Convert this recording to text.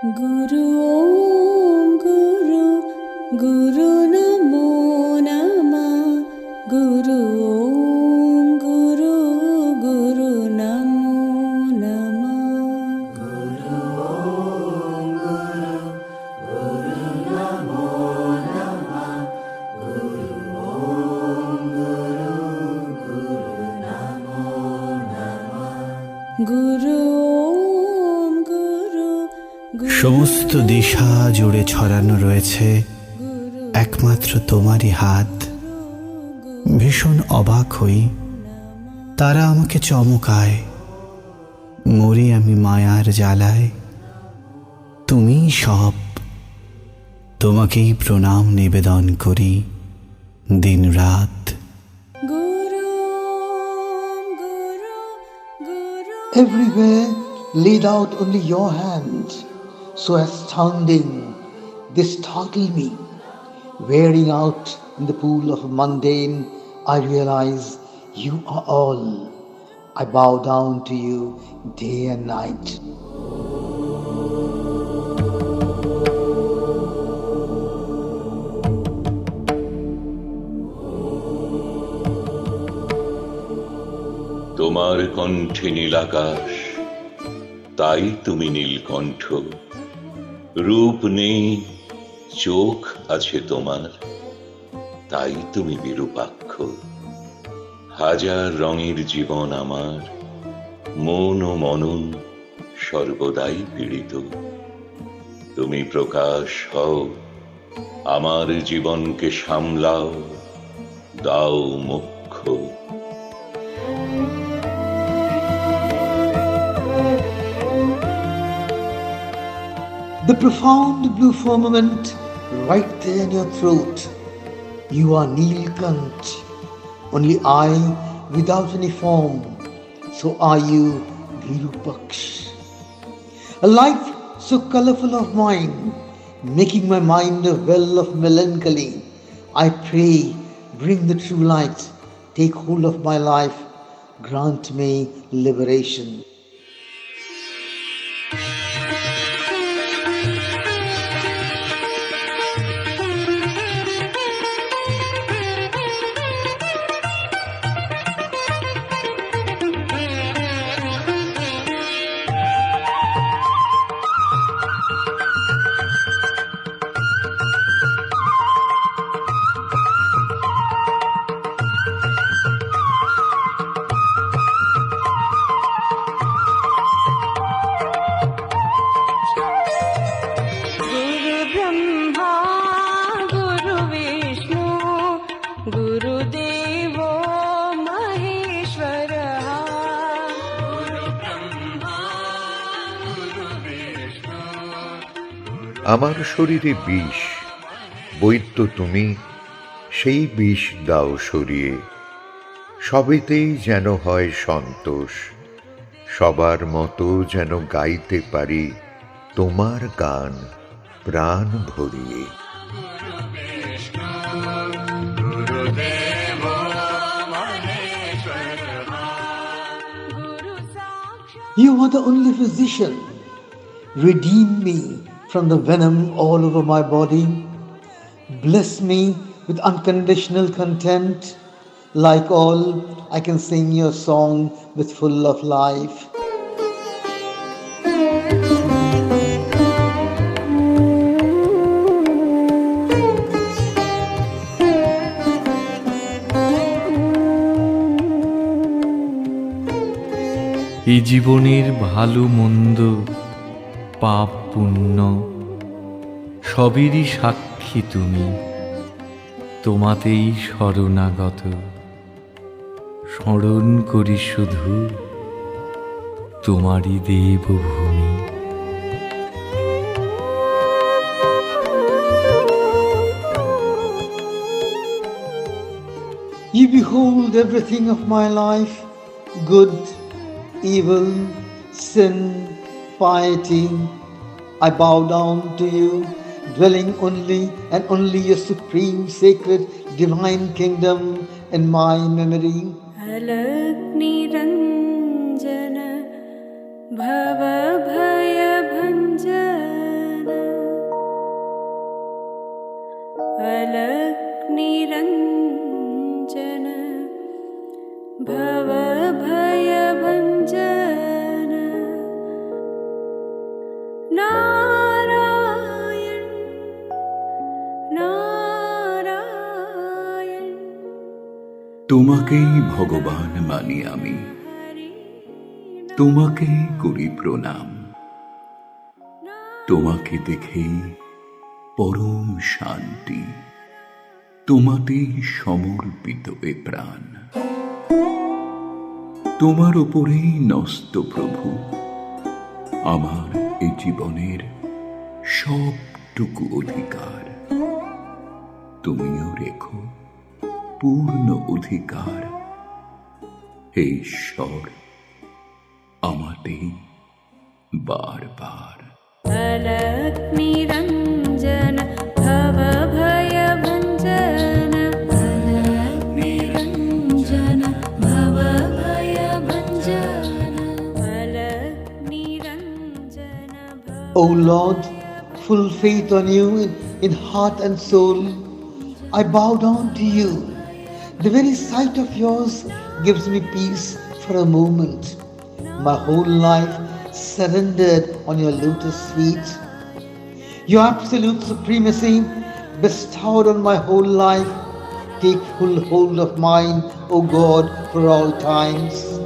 গুরু গুরু গুরু নমো নম গুরু Guru Om. সমস্ত দিশা জুড়ে ছড়ানো রয়েছে একমাত্র তোমারই হাত। ভীষণ অবাক হই। তারা আমাকে চমকায়। মরি আমি মায়ার জ্বালায়। তুমি সব। তোমাকেই প্রণাম নিবেদন করি দিন রাত Everywhere laid out only your hand, so astounding, they startle me. Wearing out in the pool of mundane, I realize you are all. I bow down to you day and night. তোমার কণ্ঠে নীলাকাশ তাই তুমি নীলকণ্ঠ রূপ নেই, চোখ আছে তোমার, তাই তুমি বিরূপাক্ষ হাজার রঙের জীবন আমার, মন ও মনন সর্বদাই পীড়িত। তুমি প্রকাশ হও, আমার জীবনকে সামলাও, দাও মুখ্য। The profound blue firmament right there in your throat. You are Neelkant, only I without any form. So are you Virupaksh. A life so colorful of mine, making my mind a well of melancholy. I pray, bring the true light, take hold of my life, grant me liberation. আমার শরীরে বিষ বৈদ্য তুমি সেই বিষ দাও সরিয়ে সবেতেই যেন হয় সন্তোষ, সবার মতো যেন গাইতে পারি তোমার গান প্রাণ ভরিয়ে You are the only physician. Redeem me from the venom all over my body. Bless me with unconditional content. Like all, I can sing your song with full of life. এই জীবনের ভালো মন্দ পাপ পুণ্য সবেরই সাক্ষী তুমি। তোমাতেই শরণাগত। স্মরণ করি শুধু তোমারই দেবভূমি। You behold everything of my life good, evil, sin, piety. I bow down to you, dwelling only and only your supreme, sacred, divine kingdom in my memory. भव তোমাকেই ভগবান মানি আমি। তোমাকেই করি প্রণাম। তোমাকে দেখেই পরম শান্তি। তোমাতেই সমর্পিত এ প্রাণ। তোমার ওপরেই নস্ত প্রভু। আমার এই জীবনের সবটুকু অধিকার। তুমিও রেখো। পূর্ণ অধিকার হে ঈশ্বর আমাতেই বারবার अलक्निरञ्जन भवभयभञ्जन अलक्निरञ्जन भवभयभञ्जन अलक्निरञ्जन भव O Lord, full faith on you in, in heart and soul, I bow down to you. The very sight of yours gives me peace for a moment. My whole life surrendered on your lotus feet. Your absolute supremacy bestowed on my whole life. Take full hold of mine, O God, for all times.